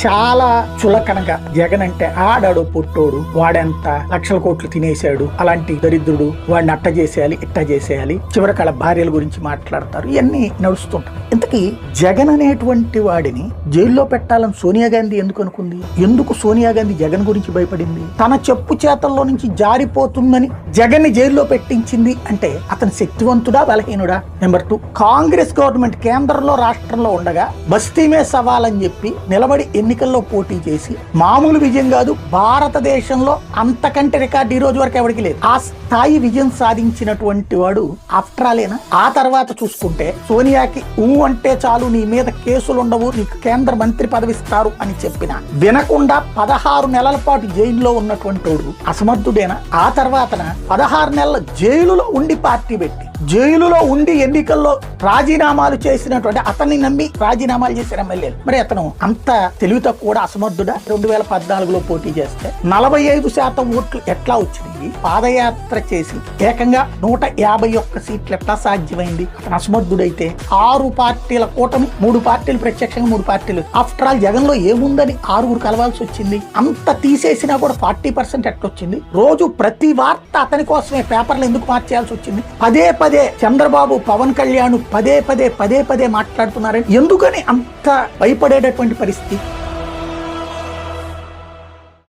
చాలా చులకనగా జగన్ అంటే ఆడాడు పుట్టోడు వాడెంత లక్షల కోట్లు తినేశాడు అలాంటి దరిద్రుడు వాడిని అట్ట చేసేయాలి ఇట్ట చేసేయాలి చివరికి వాళ్ళ భార్యల గురించి మాట్లాడతారు ఇవన్నీ నడుస్తుంటాయి. ఇంతకీ జగన్ అనేటువంటి వాడిని జైల్లో పెట్టాలని సోనియా గాంధీ ఎందుకు అనుకుంది? ఎందుకు సోనియా గాంధీ జగన్ గురించి భయపడింది? తన చెప్పు చేతల్లో నుంచి జారిపోతుందని జగన్ని జైల్లో పెట్టించింది అంటే అతను శక్తివంతుడా బలహీనుడా? నెంబర్ టూ కాంగ్రెస్ గవర్నమెంట్ కేంద్రంలో రాష్ట్రంలో ఉండగా బస్తీమే సవాల్ అని చెప్పి నిలబడి ఎన్నికల్లో పోటీ చేసి మామూలు విజయం కాదు భారతదేశంలో అంతకంటే రికార్డు ఈ రోజు వరకు ఎవరికి లేదు. ఆ స్థాయి విజయం సాధించినటువంటి వాడు ఆఫ్టరాలేనా? ఆ తర్వాత చూసుకుంటే సోనియాకి ఊ అంటే చాలు నీ మీద కేసులు ఉండవు నీకు కేంద్ర మంత్రి పదవిస్తారు అని చెప్పిన వినకుండా పదహారు నెలల పాటు జైల్లో ఉన్నటువంటి వాడు అసమర్థుడేనా? ఆ తర్వాతన పదహారు నెలల జైలులో ఉండి పార్టీ పెట్టి జైలులో ఉండి ఎన్నికల్లో రాజీనామాలు చేసినటువంటి అతన్ని నమ్మి రాజీనామాలు చేసిన ఎమ్మెల్యేలు. మరి అతను అంత తెలివి తక్కువ కూడా అసమర్థుడా? రెండు వేల పద్నాలుగులో పోటీ చేస్తే నలభై ఐదు శాతం ఓట్లు ఎట్లా వచ్చినాయి? పాదయాత్ర చేసి ఏకంగా నూట యాభై ఒక్క సీట్లు ఎట్లా సాధ్యమైంది? అతను అసమర్థుడైతే ఆరు పార్టీల కూటమి మూడు పార్టీలు ప్రత్యక్షంగా మూడు పార్టీలు. ఆఫ్టర్ ఆల్ జగన్లో ఏముందని ఆరుగురు కలవాల్సి వచ్చింది. అంత తీసేసినా కూడా ఫార్టీ పర్సెంట్ ఎట్లొచ్చింది? రోజు ప్రతి వార్త అతని కోసమే పేపర్లు ఎందుకు మార్చేయాల్సి వచ్చింది? పదే పదే చంద్రబాబు పవన్ కళ్యాణ్ పదే పదే పదే పదే మాట్లాడుతున్నారని ఎందుకని అంత భయపడేటటువంటి పరిస్థితి?